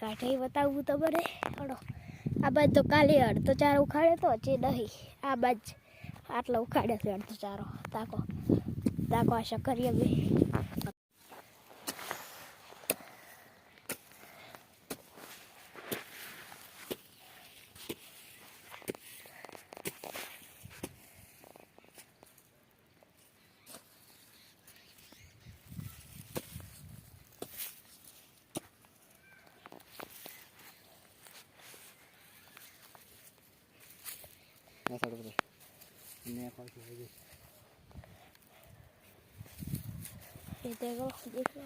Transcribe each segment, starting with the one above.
કાઢે એ બતાવવું તો બને હડો આ બાજ તો કાલે અડધો ચારો ઉખાડ્યો તો જે નહીં. આ બાજ આટલો ઉખાડ્યો છે અડધો ચારો. તાકો તાકો આ શકરીએ બી આ સાઈડ ઉપર ને ખાઈ ગઈ એ દેખો દેખો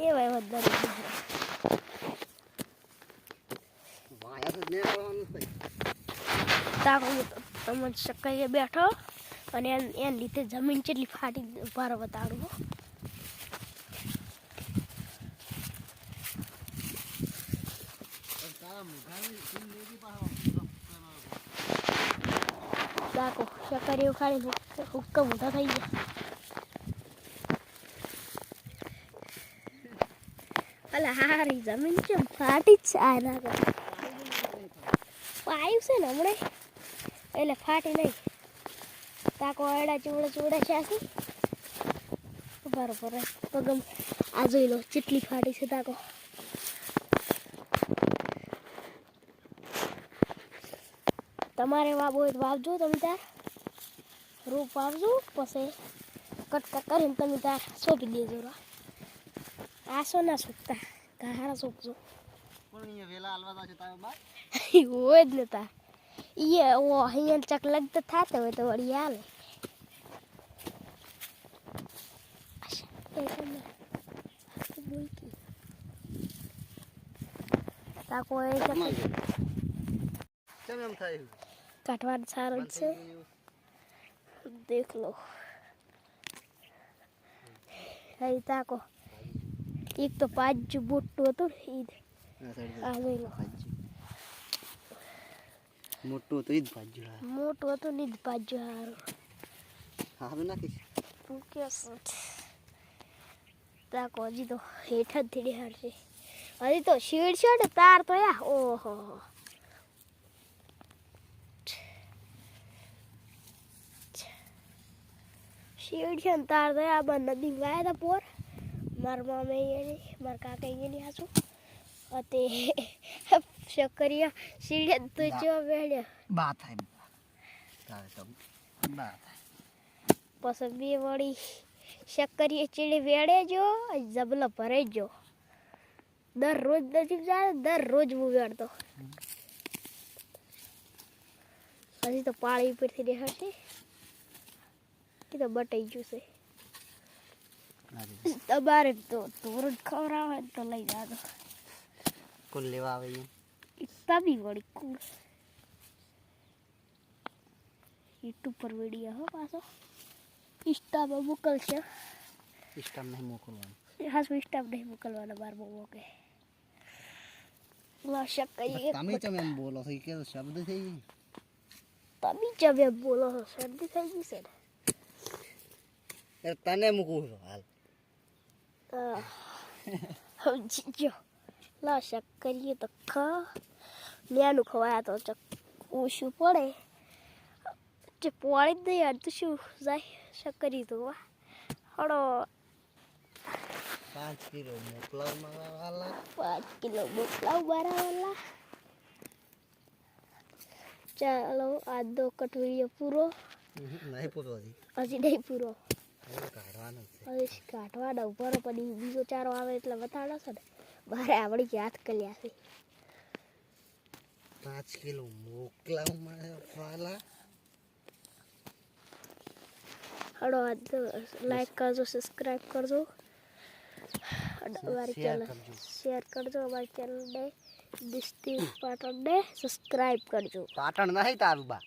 એ ભાઈ વધારે વાયા તો ને કરવાનું છે તાકો તમે શકરીએ બેઠો. અને એન લીધે જમીન કેટલી ફાટી ભાર બતાડું. લેડી પાહો ઉખાડીને હુક્કા મોટા થઈ ગયા અલા હારી જમીન કેમ ફાટી જ છે આ ના પાયું છે ને હમણે એટલે ફાટી નહીં તાકો એડા ચૂડા ચૂડા છાસી બરોબર પગમ આ જોઈ લો ચેટલી ફાટી છે તાકો તમારે વાવો હોય તો વાવજો તમે તાર. રૂપ વાવજો પછી કટકા કરીને તમે તાર સોંપી દેજો આસો ના સોંપતા ગાહાડા સોંપજો હોય જ ને તાર. ઈએ ઓ અહીંયા ચક લગતા થાતે હોય તો વળી હાલે. તાકો એ ચમ એમ થાય? કાઢવાનું સારું જ છે દેખ લો અહીં તાકો એક તો પાંચ બોટું હતું ને ઈ આ સાઈડ આ જોઈ લો મોટું તો ઈ જ ભાજ્યું હા મોટું હતું ને ઈ જ પાંચ હારું હા હવે નાખીશ તું કે તાકો હજી તો હેઠ જ થીડી હારશે હજી તો શીડ છે ને તાર તો યા ઓહો શીડ છે ને તાર તો યા બા નદી ગયા હતા પોર. મારા મામા એની મારા કાકા એની હાસુ તે શકરિયા શીડે તો જો વેડ્યા? બા થાય તારે તો બા થાય. પછી બે વળી શકરીએ ચીડી વેડે જો જબલો ભરે જો દરરોજ નથી જાય દરરોજ હું વેડતો. હજી તો પાળી ઉપરથી દેખાશે એ તો બટાઈ ગયું છે તમારે તો ધોરણ ખવડાવે ને તો લઈ જાતો કોણ લેવા આવે અહીંયા તબી વળી કુલ યુટ્યુબ પર વીડિયો હો પાછો ઇન્સ્ટામાં મોકલશે સ્ટામ નહીં મોકલવાનું હા શું સ્ટાફ નહીં મોકલવાનો બાર બહુ કે શક કહીએ તમે ચમ એમ બોલો છો કે શબ્દ થઈ ગઈ તમે જમે બોલો છો શરદી થઈ ગઈ છે ને એ તને મૂકું છું હાલ સમજી લા શક કરીએ તો ખા ન્યાનું ખવાયા તો ચક ઓછું પડે જે પોળી જ નહીં અડધું શું જાય શક કરી તો વાહ હળો પાંચ કિલો મોકલાવ મારા વાલા પાંચ કિલો મોકલાવ બરાબર ચાલો આજનો કટ વીડિયો પૂરો નહીં પૂરો હજી નહીં પૂરો હવે કાઢવાનો? ઉપર પણ બીજો ચારો આવે એટલે વધારે છે ને. મારે આવડી યાદ કર્યા છે. પાંચ કિલો મોકલાવ મારે ફાલા. હડો લાઈક કરજો સબસ્ક્રાઈબ કરજો. અમારી ચેનલ શેર કરજો અમારી ચેનલને દિસ્તી પાટણને સબસ્ક્રાઇબ કરજો. પાટણ નહીં તારું બા.